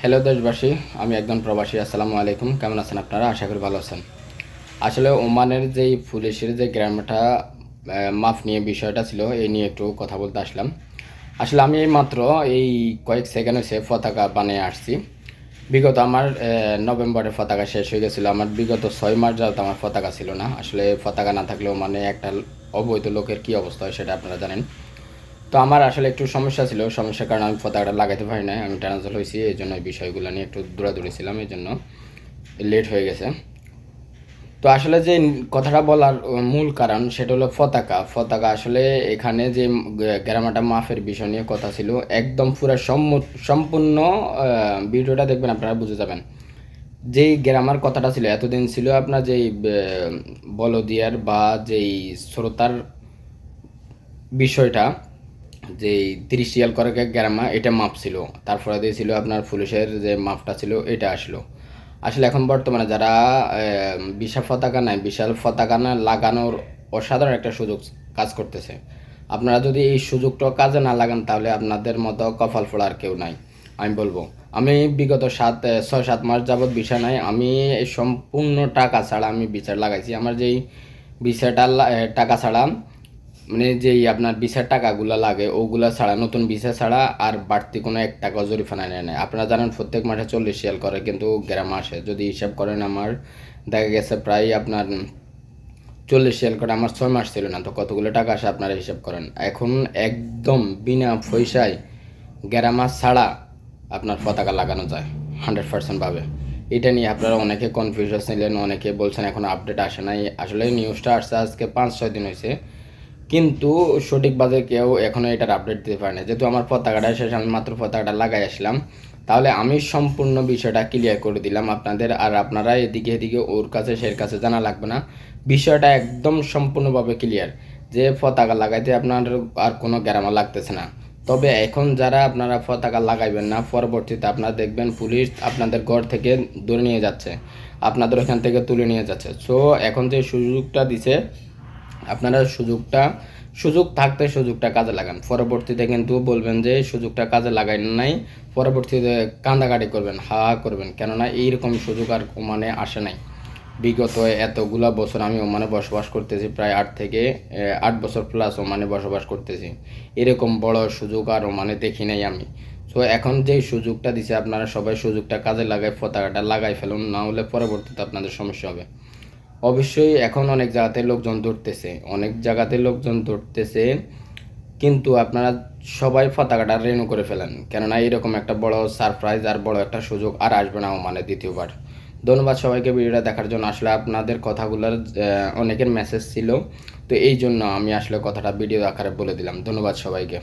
Hello দেশবাসী আমি একজন প্রবাসী আসসালামু আলাইকুম। কেমন আছেন আপনারা? আশা করি ভালো আছেন। আসলে ওমানের যেই পুলিশের যে গ্রামটা মাফ নিয়ে বিষয়টা ছিল এই নিয়ে একটু কথা বলতে আসলাম। আসলে আমি মাত্র এই কয়েক সেকেন্ড হয়েছে পতাকা বানিয়ে আসছি। বিগত আমার আহ, নভেম্বরের পতাকা শেষ হয়ে গেছিল। আমার বিগত ছয় মাস যাওয়াতে আমার পতাকা ছিল না। আসলে পতাকা না থাকলেও মানে একটা অবৈধ লোকের কী অবস্থা হয় সেটা আপনারা জানেন। তো আমার আসলে একটু সমস্যা ছিল, সমস্যার কারণে আমি পতাকাটা লাগাতে পারি না আমি ট্রান্সফার হয়েছি, এই জন্য বিষয়গুলো নিয়ে একটু দৌড়াদৌড়ি ছিলাম, এই জন্য লেট হয়ে গেছে। তো আসলে যে কথাটা বলার মূল কারণ সেটা হলো পতাকা। পতাকা আসলে এখানে যে গ্রামাটা মাফের বিষয় নিয়ে কথা ছিল, একদম পুরো সম্পূর্ণ ভিডিওটা দেখবেন, আপনারা বুঝে যাবেন। যেই গ্রামার কথাটা ছিল, এতদিন ছিল আপনার যেই বলদিয়ার বা যেই শ্রোতার বিষয়টা যে তিরিশ রিয়াল করে গ্রামা, এটা মাপ ছিল। তারপরে দিয়েছিল আপনার পুলিশের যে মাপটা ছিল, এটা আসলো। আসলে এখন বর্তমানে যারা বিশাল পতাকা নাই, বিশাল পতাকা না লাগানোর অসাধারণ একটা সুযোগ কাজ করতেছে। আপনারা যদি এই সুযোগটা কাজে না লাগান, তাহলে আপনাদের মতো কপাল ফোড়ার কেউ নাই, আমি বলব। আমি বিগত সাত ছয়, সাত মাস যাবৎ বিষয় নাই, আমি সম্পূর্ণ টাকা ছাড়া আমি বিচার লাগাইছি। আমার যেই বিচারটা টাকা ছাড়া মানে যেই আপনার ভিসার টাকাগুলো লাগে, ওগুলা ছাড়া, নতুন ভিসা ছাড়া আর বাড়তি কোনো এক টাকা জরিফানা নেয় না আপনারা জানেন প্রত্যেক মাসে চল্লিশ রিয়াল করে, কিন্তু গ্রাম আসে। যদি হিসাব করেন আমার, দেখা গেছে প্রায় আপনার চল্লিশ রিয়াল করে, আমার ছয় মাস ছিল না, তো কতগুলো টাকা আসে আপনারা হিসাব করেন? এখন একদম বিনা পয়সায় গ্রামা ছাড়া আপনার পতাকা লাগানো যায়, হান্ড্রেড পার্সেন্টভাবে এটা নিয়ে আপনারা অনেকে কনফিউশন ছিলেন অনেকে বলছেন এখন আপডেট আসে নাই। আসলে নিউজটা আসছে, আজকে পাঁচ, ছয় দিন হয়েছে কিন্তু সঠিকভাবে কেউ এখনও এটার আপডেট দিতে পারে না যেহেতু আমার পতাকাটা শেষ, আমি মাত্র পতাকাটা লাগাই আসলাম। তাহলে আমি সম্পূর্ণ বিষয়টা ক্লিয়ার করে দিলাম আপনাদের। আর আপনারা এদিকে এদিকে ওর কাছে, সের কাছে জানা লাগবে না। বিষয়টা একদম সম্পূর্ণভাবে ক্লিয়ার যে পতাকা লাগাইতে আপনার আর কোনো গ্যারামা লাগতেছে না। তবে এখন যারা আপনারা পতাকা লাগাইবেন না, পরবর্তীতে আপনারা দেখবেন পুলিশ আপনাদের ঘর থেকে দূরে নিয়ে যাচ্ছে। আপনাদের ওখান থেকে তুলে নিয়ে যাচ্ছে। সো এখন যে সুযোগটা দিছে আপনারা সুযোগটা, সুযোগ থাকতে সুযোগটা কাজে লাগান। পরবর্তীতে কিন্তু বলবেন যে, সুযোগটা কাজে লাগাই নাই, পরবর্তীতে কান্দাকাটি করবেন, হা হা করবেন। কেননা এইরকম সুযোগ আর মানে আসে নাই। বিগত এতগুলা বছর আমি ওমানে বসবাস করতেছি, প্রায় আট থেকে আট বছর প্লাস ওমানে বসবাস করতেছি। এরকম বড় সুযোগ আর ওমানে দেখি নাই আমি। সো এখন যে সুযোগটা দিছে, আপনারা সবাই সুযোগটা কাজে লাগাই পতাকাটা লাগাই ফেলুন, না হলে পরবর্তীতে আপনাদের সমস্যা হবে। অবশ্যই এখন অনেক জায়গাতে লোকজন ধরতেছে, অনেক জায়গাতে লোকজন ধরতেছে, কিন্তু আপনারা সবাই পতাকাটা রেনু করে ফেলেন। কেননা এরকম একটা বড় সারপ্রাইজ আর বড় একটা সুযোগ আর আসবে না মানে দ্বিতীয়বার। ধন্যবাদ সবাইকে ভিডিওটা দেখার জন্য। আসলে আপনাদের কথাগুলোর অনেকের মেসেজ ছিল, তো এই জন্য আমি আসলে কথাটা ভিডিও আকারে বলে দিলাম। ধন্যবাদ সবাইকে।